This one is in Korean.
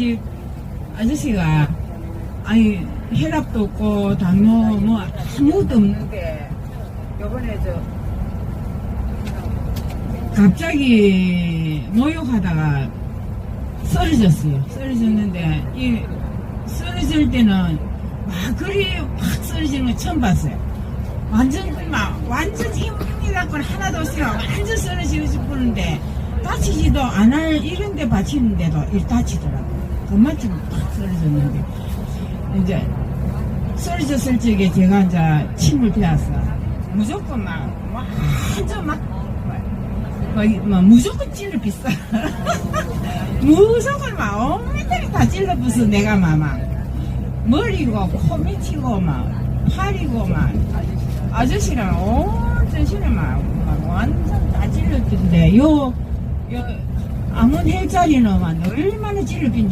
집 아저씨가 아니 혈압도 없고 당뇨 뭐 아무것도 없는데 요번에 저 갑자기 목욕하다가 쓰러졌어요. 쓰러졌는데 이 쓰러질 때는 막 그리 확 쓰러지는 거 처음 봤어요. 완전 막 완전 힘이 갖고 하나도 없어요. 완전 쓰러지고 싶었는데 다치지도 안할 이런 데 받치는데도 일 다치더라고요. 그만큼 확 쓰러졌는데. 이제 쓰러졌을 적에 제가 이제 침을 빼앗어. 무조건 막 완전 막 거의 뭐 무조건 찔러 비싸. 무조건 막 온몸에 다 찔러 부서 내가 막, 막. 머리고 코 밑이고 막 팔이고 막. 아저씨랑 온 전신을 막, 막 완전 다 찔렀던데 요, 요 아문 헬자리는 막 얼마나 찔러빈지